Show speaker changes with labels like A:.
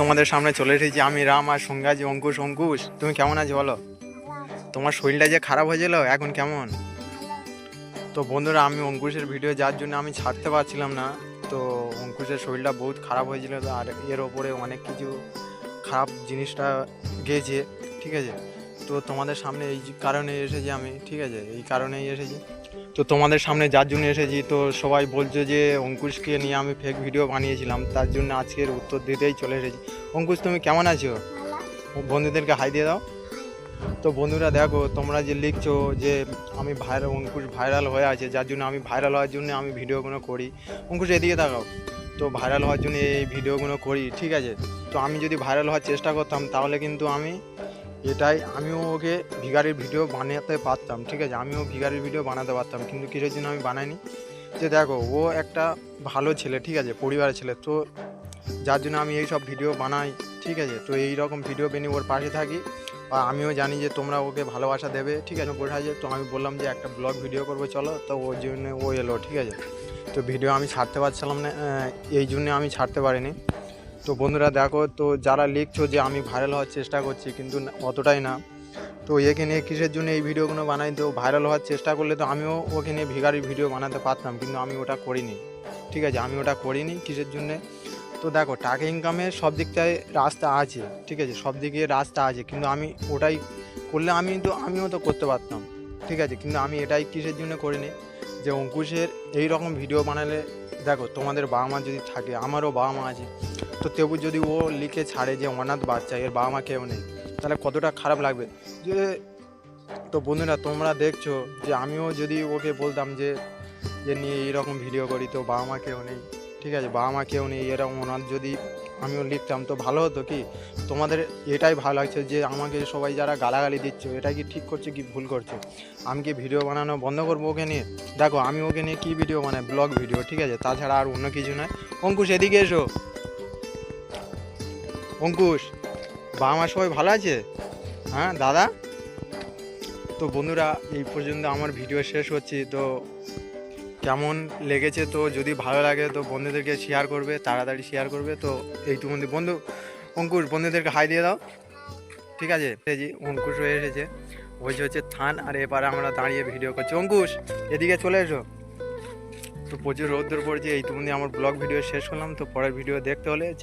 A: তোমাদের সামনে চলে এসেছি আমি রাম আর সঙ্গে আছি অঙ্কুশ অঙ্কুশ। তুমি কেমন আছো বলো? তোমার শরীরটা যে খারাপ হয়েছিল এখন কেমন? তো বন্ধুরা, আমি অঙ্কুশের ভিডিও যার জন্য আমি ছাড়তে পারছিলাম না, তো অঙ্কুশের শরীরটা বহুত খারাপ হয়েছিল আর এর ওপরে অনেক কিছু খারাপ জিনিসটা গেছে, ঠিক আছে? তো তোমাদের সামনে এই কারণে এসেছি আমি ঠিক আছে? এই কারণেই এসেছি। তো তোমাদের সামনে যার জন্য এসেছি তো সবাই বলছে যে অঙ্কুশকে নিয়ে আমি ফেক ভিডিও বানিয়েছিলাম তার জন্য আজকের উত্তর দিতেই চলে এসেছি। অঙ্কুশ তুমি কেমন আছো? বন্ধুদেরকে হাই দিয়ে দাও। তো বন্ধুরা দেখো তোমরা যে লিখছো যে আমি ভাইরাল অঙ্কুশ ভাইরাল হয়ে আছে যার জন্য আমি ভাইরাল হওয়ার জন্য আমি ভিডিওগুলো করি। অঙ্কুশ এদিকে তাকাও। তো ভাইরাল হওয়ার জন্য এই ভিডিওগুলো করি ঠিক আছে? তো আমি যদি ভাইরাল হওয়ার চেষ্টা করতাম তাহলে কিন্তু আমি এটাই আমিও ওকে ভিগারির ভিডিও বানাতে পারতাম, ঠিক আছে? আমিও ভিগারির ভিডিও বানাতে পারতাম, কিন্তু কিসের জন্য আমি বানাইনি। যে দেখো, ও একটা ভালো ছেলে, ঠিক আছে? পরিবারের ছেলে, তো যার জন্য আমি এই সব ভিডিও বানাই, ঠিক আছে? তো এই রকম ভিডিও বানিয়ে ওর পাশে থাকি। আর আমিও জানি যে তোমরা ওকে ভালোবাসা দেবে, ঠিক আছে? বোঝা যায়, তো আমি বললাম যে একটা ব্লগ ভিডিও করব, চলো। তো ওর জন্য ও এলো, ঠিক আছে? তো ভিডিও আমি ছাড়তে পারছিলাম না এই জন্য আমি ছাড়তে পারিনি। তো বন্ধুরা দেখো, তো যারা লিখছো যে আমি ভাইরাল হওয়ার চেষ্টা করছি, কিন্তু অতটাই না। তো একে নিয়ে কিসের জন্য এই ভিডিওগুলো বানাই? তো ভাইরাল হওয়ার চেষ্টা করলে তো আমিও ওকে নিয়ে ভিগারির ভিডিও বানাতে পারতাম, কিন্তু আমি ওটা করিনি। ঠিক আছে, আমি ওটা করিনি কিসের জন্যে? তো দেখো, টাকা ইনকামের সব দিকটায় রাস্তা আছে, ঠিক আছে, সব দিকে রাস্তা আছে, কিন্তু আমি ওটাই করলে আমি তো, আমিও তো করতে পারতাম, ঠিক আছে, কিন্তু আমি এটাই কিসের জন্য করিনি? যে অঙ্কুশের এই রকম ভিডিও বানালে দেখো, তোমাদের বাবা মা যদি থাকে, আমারও বাবা মা আছে, তো তবু যদি ও লিখে ছাড়ে যে অনাথ বাচ্চা, এর বাবা মা কেউ নেই, তাহলে কতটা খারাপ লাগবে? যে, তো বন্ধুরা, তোমরা দেখছ যে আমিও যদি ওকে বলতাম যে যে নিয়ে এইরকম ভিডিও করি, তো বাবা মা কেউ নেই। ঠিক আছে বাবা মা কেউ নেই, এরকম ওনার যদি আমিও লিখতাম, তো ভালো হতো কি? তোমাদের এটাই ভালো লাগছে যে আমাকে সবাই যারা গালাগালি দিচ্ছে, এটা কি ঠিক করছে কি ভুল করছে? আমি কি ভিডিও বানানো বন্ধ করব ওকে নিয়ে? দেখো, আমি ওকে নিয়ে কী ভিডিও বানাই? ব্লগ ভিডিও, ঠিক আছে? তাছাড়া আর অন্য কিছু নয়। অঙ্কুশ, এদিকে এসো। অঙ্কুশ বাবা মা সবাই ভালো আছে? হ্যাঁ দাদা? তো বন্ধুরা, এই পর্যন্ত আমার ভিডিও শেষ হচ্ছে, তো কেমন লেগেছে তো যদি ভালো লাগে তো বন্ধুদেরকে শেয়ার করবে, তাড়াতাড়ি শেয়ার করবে। তো এইটুকু বন্ধু, অঙ্কুশ, বন্ধুদেরকে হাই দিয়ে দাও। ঠিক আছে? যে অঙ্কুশ হয়ে এসেছে। ওই হচ্ছে, থান। আর এবারে আমরা দাঁড়িয়ে ভিডিও করছি। অঙ্কুশ, এদিকে চলে এসো। তো প্রচুর রোদ্দুর পড়ছে। এইটুকুনি আমার ব্লগ ভিডিও শেষ করলাম। তো পরের ভিডিও দেখতে হলে